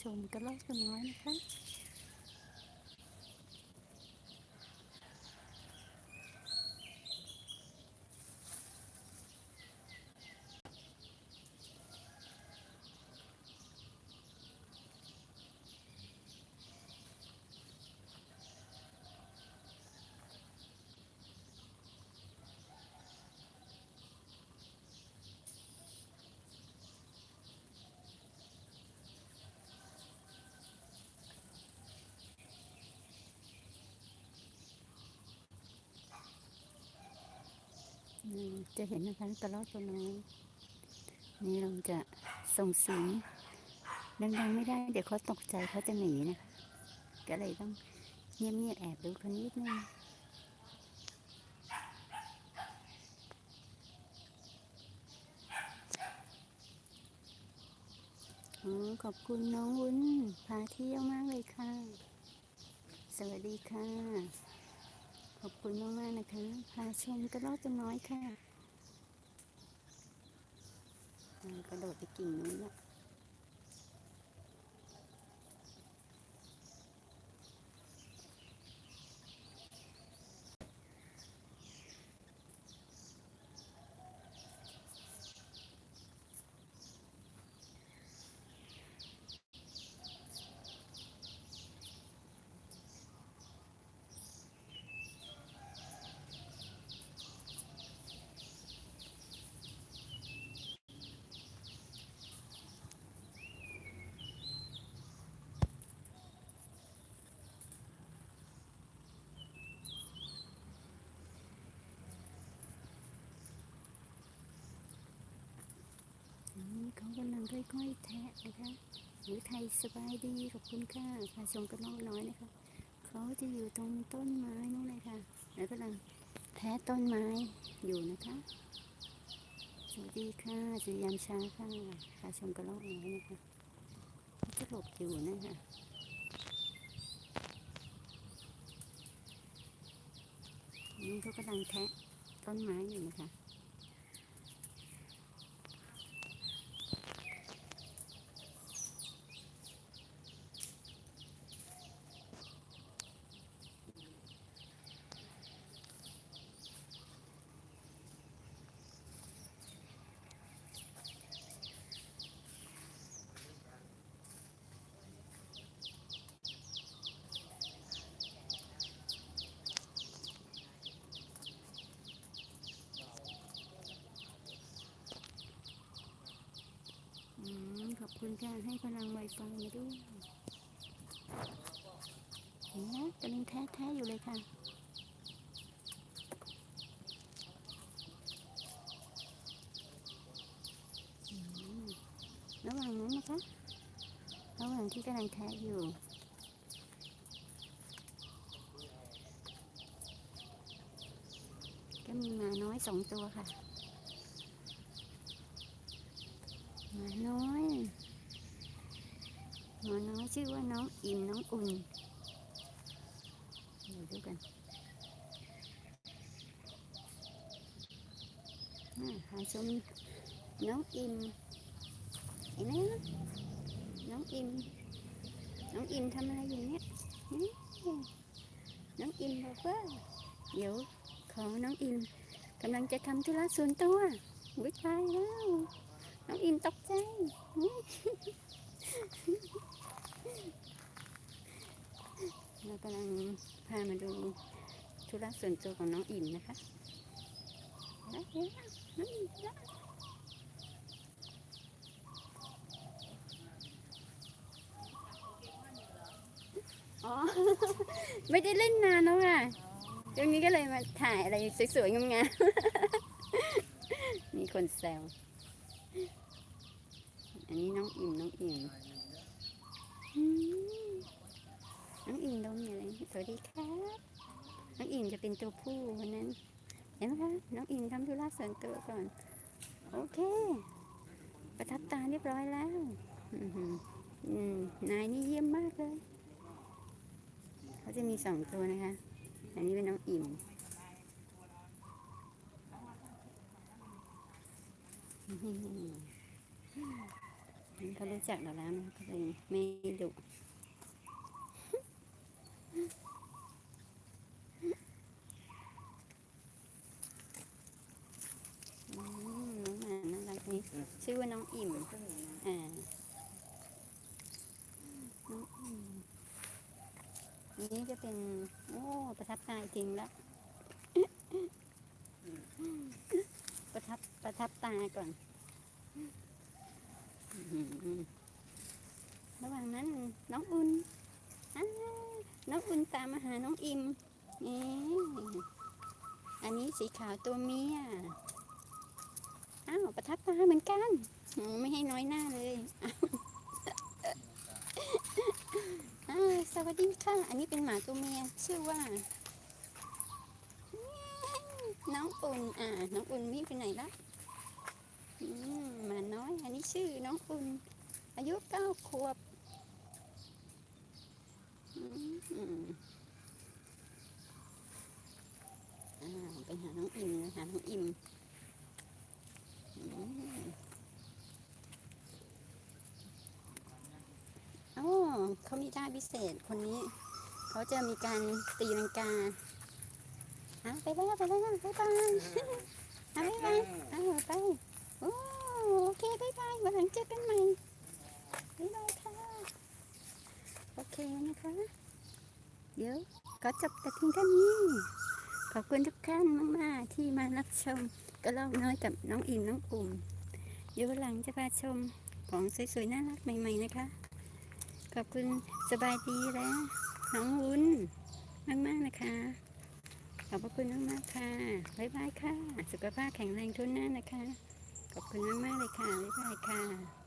ชมกระรอกตัวน้อยนะคะ อืม จะเห็นนะคะกระรอกตัวน้อยนี่เราจะส่งเสียงดังๆไม่ได้ เดี๋ยวเขาตกใจเขาจะหนีนะก็เลยต้องเงียบๆแอบดูคนนิดนึงขอบคุณน้องวุ้นพาเที่ยวมากเลยค่ะ สวัสดีค่ะ ขอบคุณมากๆนะคะ พาชมกระรอกตัวน้อยค่ะ กระโดดไปกิ่งนู้นละ เขากำลังค่อยๆแทะนะคะหรือไทยสบายดีขอบคุณค่ะพาชมกระรอกน้อยนะคะเขาจะอยู่ตรงต้นไม้นู่นเลยค่ะ แล้วกำลังแทะต้นไม้อยู่นะคะ สวัสดีค่ะสวัสดียามช้าค่ะพาชมกระรอกน้อยนะคะเขาจะหลบอยู่นะคะนี่เขากำลังแทะต้นไม้อยู่นะคะ ขอบคุณค่ะให้พลังไวไฟมาด้วยเห็นไหมกำลังแท้ๆอยู่เลยค่ะระหว่างนั้นนะคะ ระหว่างที่กำลังแท้อยู่ก็มีมาน้อยสองตัวค่ะ มาน้อย ชื่อว่าน้องอิ่มน้องอุ่นเดี๋ยวดูกันหาชมน้องอิ่มเห็นไหมน้องอิ่มน้องอิ่มทำอะไรอยู่เนี่ยนี่น้องอิ่มบอกว่าเดี๋ยวของน้องอิ่มกำลังจะทำธุระส่วนตัววิตายแล้ว น้องอิมตกใจ เรากำลังพามาดูธุระส่วนตัวของน้องอิมนะคะแล้วนไหมน้องอิมแล้วอ๋อ ไม่ได้เล่นนานแล้วค่ะช่วงนี้ก็เลยมาถ่ายอะไรสวยๆงามๆ มีคนแซว อันนี้น้องอิ่มน้องอิ่ม น้องอิ่มดมอยู่เลยสวัสดีครับ น้องอิ่มจะเป็นตัวผู้วันนั้นเห็นไหมคะน้องอิ่มทำธุระส่วนตัวก่อน โอเค ประทับตาเรียบร้อยแล้วอือหืออืมนายนี่เยี่ยมมากเลย เขาจะมีสองตัวนะคะ อันนี้เป็นน้องอิ่มอ มเขารู้จักเราแล้วนะเขาเลยไม่ดุน้องหมาน่ารักนี่ชื่อว่าน้องอิ่มอ่าน้องอิ่มนี่จะเป็น โอ้ประทับใจจริงและประทับประทับตาก่อนอื้อหือระหว่าง น้องอุ่นอ้าวน้องอุ่นตามมาหาน้องอิมนี่อันนี้สีขาวตัวเมีย อ้าวประทับตาเหมือนกัน ไม่ให้น้อยหน้าเลยสวัสดีค่ะ อันนี้เป็นหมาตัวเมีย ชื่อว่า น้องอุ่น อ่า น้องอุ่นวิ่งไปไหนละหมาน้อย อันนี้ชื่อน้องอุ่น อายุเก้าขวบ ไปหาน้องอิมหาน้องอิมอืมอ๋อเขามีท่าพิเศษคนนี้ เขาจะมีการตีลังกาอะไปแล้วไปแล้วบ๊ายบายอะบ๊ายบายอะไปโอเคบ๊ายบายวันหลังเจอกันใหม่บ๊ายบายค่ะ โอเคนะคะ เดี๋ยวก็จบแต่เพียงเท่านี้ ขอบคุณทุกท่านมาก ๆ ที่มารับชมกระลอกน้อยกับน้องอิมน้องอุ่มเดี๋ยวหลังจะพาชมของสวย ๆ น่ารักใหม่ ๆ นะคะ ขอบคุณสบายดีและน้องวุ้นมาก ๆ นะคะ ขอบพระคุณมากๆค่ะ บ๊ายบายค่ะ สุขภาพแข็งแรงทุนหน้านะคะ ขอบคุณมาก ๆ เลยค่ะ บ๊ายบายค่ะ